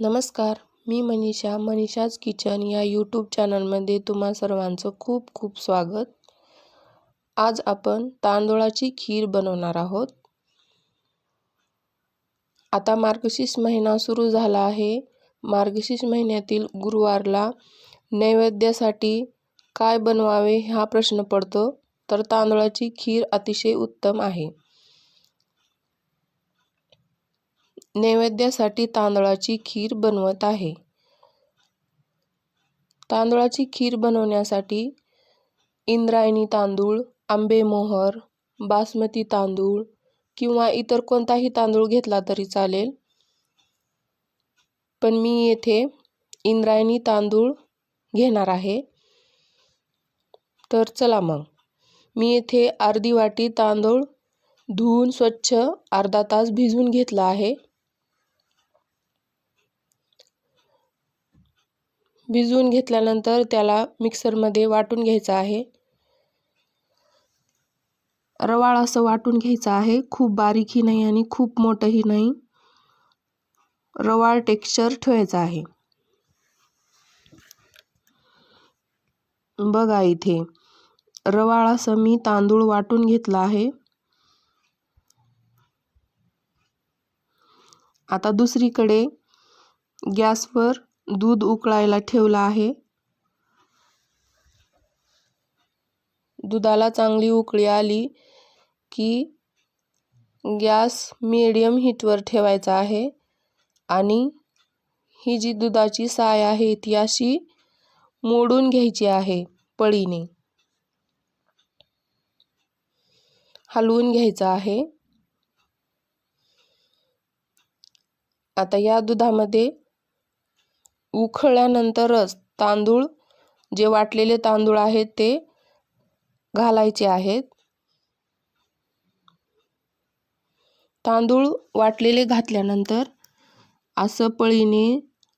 नमस्कार मी मनीषा मनीषाज किचन या यूट्यूब चॅनलमध्ये तुम्हा सर्वांचं खूप खूप स्वागत. आज आपण तांदूळाची खीर बनवणार आहोत. आता मार्गशीर्ष महिना सुरू झाला आहे. मार्गशीर्ष महिन्यातील गुरुवारला नैवेद्यासाठी काय बनवावे हा प्रश्न पडतो तर तांदूळाची खीर अतिशय उत्तम आहे. नैवेद्यासाठी तांदळाची खीर बनवत आहे. तांदळाची खीर बनवण्यासाठी इंद्रायणी तांदूळ आंबेमोहर बासमती तांदूळ किंवा इतर कोणताही तांदूळ घेतला तरी चालेल. पण मी येथे इंद्रायणी तांदूळ घेणार आहे. तर चला मग. मी येथे अर्धी वाटी तांदूळ धुवून स्वच्छ अर्धा तास भिजवून घेतला आहे. भिजवून घेतल्यानंतर त्याला मिक्सरमध्ये वाटून घ्यायचं आहे. रवाळ असं वाटून घ्यायचं आहे. खूप बारीकही नाही आणि खूप मोठंही नाही. रवाळ टेक्स्चर ठेवायचं आहे. बघा इथे. रवाळ असं मी तांदूळ वाटून घेतला आहे. आता दुसरीकडे गॅसवर दूध उकळायला ठेवलं आहे. दुधाला चांगली उकळी आली की गॅस मीडियम हीटवर ठेवायचा आहे आणि ही जी दुधाची साय आहे ती अशी मोडून घ्यायची आहे पळीने. हलवून घ्यायचं आहे. आता या दुधामध्ये उखळल्यानंतरच तांदूळ जे वाटलेले तांदूळ आहेत ते घालायचे आहेत. तांदूळ वाटलेले घातल्यानंतर असं पळीने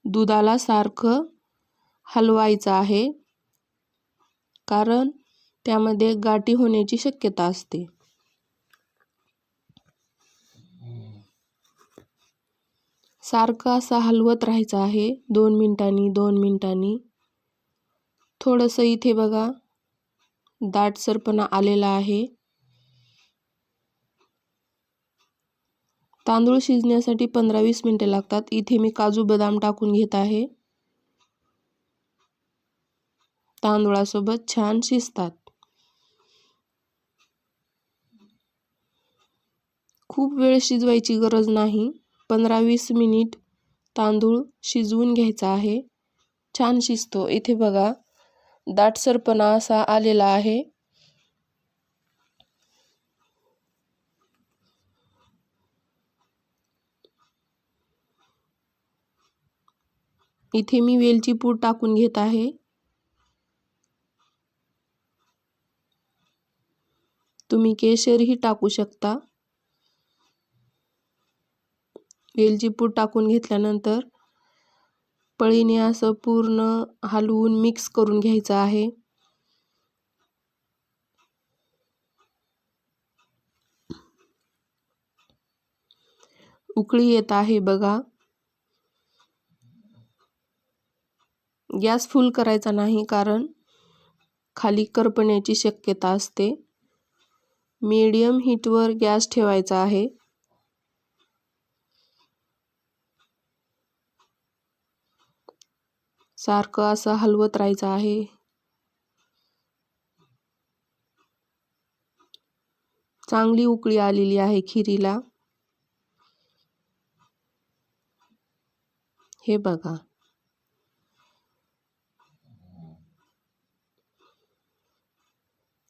दुधाला सारखं हलवायचं आहे कारण त्यामध्ये गाठी होण्याची शक्यता असते. सारखं असा हलवत राहायचं आहे. दोन मिनटांनी दोन मिनटांनी. थोडंसं इथे बघा. दाटसरपणा आलेला आहे. तांदूळ शिजण्यासाठी पंधरा वीस मिनटे लागतात. इथे मी काजू बदाम टाकून घेत आहे. तांदूळासोबत छान शिजतात. खूप वेळ शिजवायची गरज नाही. पंधरा वीस मिनिट तांदूळ शिजवून घ्यायचा आहे. छान शिजतो. इथे बघा दाटसरपणा असा आलेला आहे. इथे मी वेलची पूड टाकून घेत आहे. तुम्ही केशरही टाकू शकता. वेलची पूड टाकून घेतल्यानंतर पळीने असं पूर्ण हलवून मिक्स करून घ्यायचं आहे. उकळी येत आहे बघा. गॅस फुल करायचा नाही कारण खाली करपण्याची शक्यता असते. मीडियम हीटवर गॅस ठेवायचा आहे. सारखं असं हलवत राहायचं आहे. चांगली उकळी आलेली आहे खिरीला. हे बघा.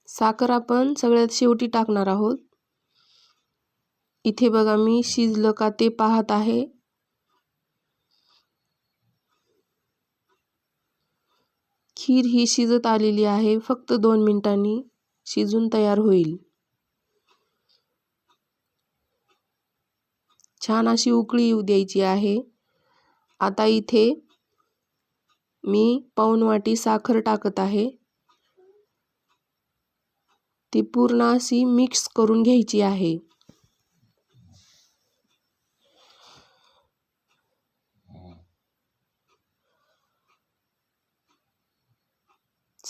साखर आपण सगळ्यात शेवटी टाकणार आहोत. इथे बघा मी शिजलं का ते पाहत आहे. खीर ही शिजत आलेली आहे. फक्त दोन मिनिटांनी शिजून तयार होईल. छान अशी उकळी येऊ द्यायची आहे. आता इथे मी पाऊन वाटी साखर टाकत आहे. ती पूर्ण अशी मिक्स करून घ्यायची आहे.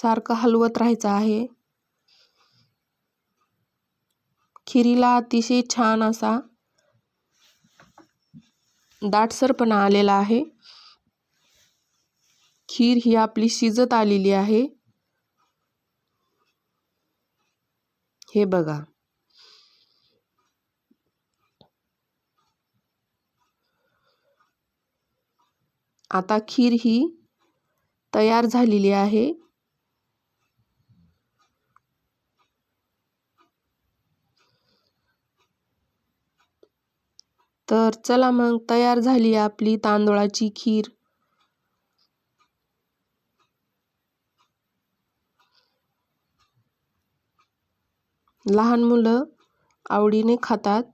सारखं हलवत राहायचं आहे. खिरीला अतिशय छान असा दाटसरपणा आलेला आहे. खीर ही आपली शिजत आलेली आहे. हे बघा. आता खीर ही तयार झालेली आहे. तर चला मग तयार झाली आपली तांदळाची खीर. लहान मुलं आवडीने खातात.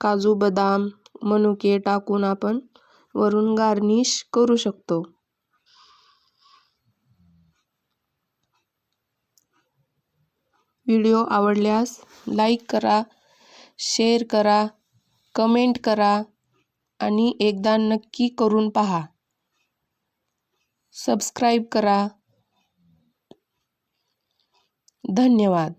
काजू बदाम मनुके टाकून आपण वरून गार्निश करू शकतो. व्हिडिओ आवडल्यास लाईक करा शेअर करा कमेंट करा आणि एकदा नक्की करून पहा. सबस्क्राईब करा. धन्यवाद.